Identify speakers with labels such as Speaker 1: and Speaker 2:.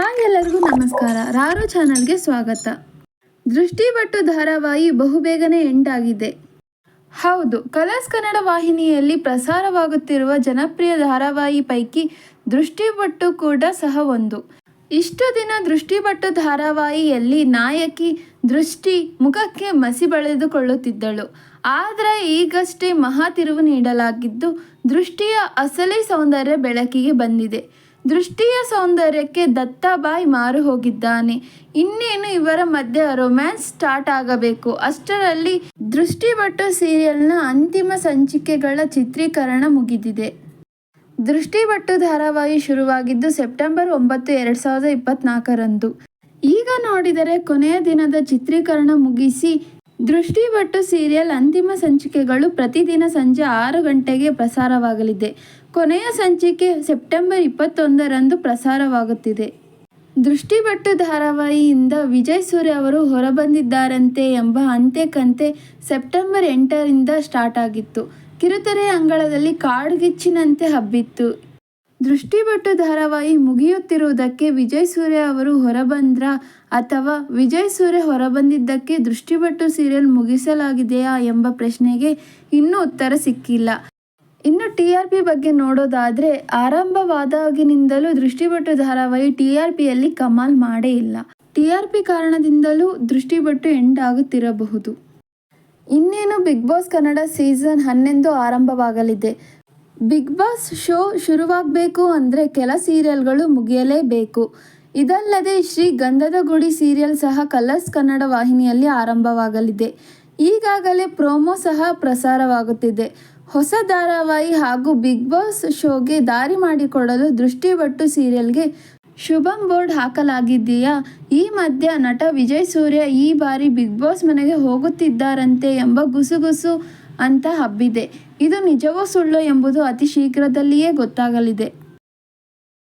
Speaker 1: Hi ಎಲ್ಲರಿಗೂ ನಮಸ್ಕಾರ. ರಾರೋ ಚಾನಲ್ಗೆ ಸ್ವಾಗತ. ದೃಷ್ಟಿಬಟ್ಟು ಧಾರಾವಾಹಿ ಬಹುಬೇಗನೆ ಎಂಡ್ ಆಗಿದೆ ಹೌದು, ಕಲರ್ಸ್ ಕನ್ನಡ ವಾಹಿನಿಯಲ್ಲಿ ಪ್ರಸಾರವಾಗುತ್ತಿರುವ ಜನಪ್ರಿಯ ಧಾರಾವಾಹಿ ಪೈಕಿ ದೃಷ್ಟಿಬಟ್ಟು ಕೂಡ ಸಹ ಒಂದು. ಇಷ್ಟು ದಿನ ದೃಷ್ಟಿಬಟ್ಟು ಧಾರಾವಾಹಿಯಲ್ಲಿ ನಾಯಕಿ ದೃಷ್ಟಿ ಮುಖಕ್ಕೆ ಮಸಿ ಬಳೆದುಕೊಳ್ಳುತ್ತಿದ್ದಳು. ಆದರೆ ಈಗಷ್ಟೇ ಮಹಾ ತಿರುವು ನೀಡಲಾಗಿದ್ದು ದೃಷ್ಟಿಯ ಅಸಲಿ ಸೌಂದರ್ಯ ಬೆಳಕಿಗೆ ಬಂದಿದೆ. ದೃಷ್ಟಿಯ ಸೌಂದರ್ಯಕ್ಕೆ ದತ್ತಾಬಾಯಿ ಮಾರು ಹೋಗಿದ್ದಾನೆ. ಇನ್ನೇನು ಇವರ ಮಧ್ಯೆ ರೊಮ್ಯಾನ್ಸ್ ಸ್ಟಾರ್ಟ್ ಆಗಬೇಕು? ಅಷ್ಟರಲ್ಲಿ ದೃಷ್ಟಿಬಟ್ಟು ಸೀರಿಯಲ್ನ ಅಂತಿಮ ಸಂಚಿಕೆಗಳ ಚಿತ್ರೀಕರಣ ಮುಗಿದಿದೆ. ದೃಷ್ಟಿಬಟ್ಟು ಧಾರಾವಾಹಿ ಶುರುವಾಗಿದ್ದು ಸೆಪ್ಟೆಂಬರ್ ಒಂಬತ್ತು, ಎರಡು ಸಾವಿರದ ಇಪ್ಪತ್ನಾಲ್ಕರಂದು. ಈಗ ನೋಡಿದರೆ ಕೊನೆಯ ದಿನದ ಚಿತ್ರೀಕರಣ ಮುಗಿಸಿ ದೃಷ್ಟಿಬಟ್ಟು ಸೀರಿಯಲ್ ಅಂತಿಮ ಸಂಚಿಕೆಗಳು ಪ್ರತಿದಿನ ಸಂಜೆ ಆರು ಗಂಟೆಗೆ ಪ್ರಸಾರವಾಗಲಿದೆ. ಕೊನೆಯ ಸಂಚಿಕೆ ಸೆಪ್ಟೆಂಬರ್ ಇಪ್ಪತ್ತೊಂದರಂದು ಪ್ರಸಾರವಾಗುತ್ತಿದೆ. ದೃಷ್ಟಿಬಟ್ಟು ಧಾರಾವಾಹಿಯಿಂದ ವಿಜಯ್ ಸೂರ್ಯ ಅವರು ಹೊರಬಂದಿದ್ದಾರಂತೆ ಎಂಬ ಅಂತೆ ಕಂತೆ ಸೆಪ್ಟೆಂಬರ್ ಎಂಟರಿಂದ ಸ್ಟಾರ್ಟ್ ಆಗಿತ್ತು. ಕಿರುತೆರೆ ಅಂಗಳದಲ್ಲಿ ಕಾಡುಗಿಚ್ಚಿನಂತೆ ಹಬ್ಬಿತ್ತು. ದೃಷ್ಟಿಬಟ್ಟು ಧಾರಾವಾಹಿ ಮುಗಿಯುತ್ತಿರುವುದಕ್ಕೆ ವಿಜಯ್ ಸೂರ್ಯ ಅವರು ಹೊರಬಂದ್ರ ಅಥವಾ ವಿಜಯ್ ಸೂರ್ಯ ಹೊರಬಂದಿದ್ದಕ್ಕೆ ದೃಷ್ಟಿಬಟ್ಟು ಸೀರಿಯಲ್ ಮುಗಿಸಲಾಗಿದೆಯಾ ಎಂಬ ಪ್ರಶ್ನೆಗೆ ಇನ್ನೂ ಉತ್ತರ ಸಿಕ್ಕಿಲ್ಲ. ಇನ್ನು ಟಿ ಆರ್ ಪಿ ಬಗ್ಗೆ ನೋಡೋದಾದರೆ ಆರಂಭವಾದಾಗಿನಿಂದಲೂ ದೃಷ್ಟಿಬಟ್ಟು ಧಾರಾವಾಹಿ ಟಿ ಆರ್ ಪಿಯಲ್ಲಿ ಕಮಾಲ್ ಮಾಡೇ ಇಲ್ಲ. ಟಿ ಆರ್ ಪಿ ಕಾರಣದಿಂದಲೂ ದೃಷ್ಟಿಬಟ್ಟು ಎಂಡ್ ಆಗುತ್ತಿರಬಹುದು. ಇನ್ನೇನು ಬಿಗ್ ಬಾಸ್ ಕನ್ನಡ ಸೀಸನ್ ಹನ್ನೊಂದು ಆರಂಭವಾಗಲಿದೆ. ಬಿಗ್ ಬಾಸ್ ಶೋ ಶುರುವಾಗಬೇಕು ಅಂದರೆ ಕೆಲ ಸೀರಿಯಲ್ಗಳು ಮುಗಿಯಲೇಬೇಕು. ಇದಲ್ಲದೆ ಶ್ರೀ ಗಂಧದ ಗುಡಿ ಸೀರಿಯಲ್ ಸಹ ಕಲರ್ಸ್ ಕನ್ನಡ ವಾಹಿನಿಯಲ್ಲಿ ಆರಂಭವಾಗಲಿದೆ. ಈಗಾಗಲೇ ಪ್ರೋಮೋ ಸಹ ಪ್ರಸಾರವಾಗುತ್ತಿದೆ. ಹೊಸ ಧಾರಾವಾಹಿ ಹಾಗೂ ಬಿಗ್ ಬಾಸ್ ಶೋಗೆ ದಾರಿ ಮಾಡಿಕೊಡಲು ದೃಷ್ಟಿಬಟ್ಟು ಸೀರಿಯಲ್ಗೆ ಶುಭಂ ಬೋರ್ಡ್ ಹಾಕಲಾಗಿದ್ದೀಯಾ ಈ ಮಧ್ಯ ನಟ ವಿಜಯ್ ಸೂರ್ಯ ಈ ಬಾರಿ ಬಿಗ್ ಬಾಸ್ ಮನೆಗೆ ಹೋಗುತ್ತಿದ್ದಾರಂತೆ ಎಂಬ ಗುಸುಗುಸು ಅಂತ ಹಬ್ಬಿದೆ. ಇದು ನಿಜವೋ ಸುಳ್ಳೋ ಎಂಬುದು ಅತಿ ಶೀಘ್ರದಲ್ಲಿಯೇ ಗೊತ್ತಾಗಲಿದೆ.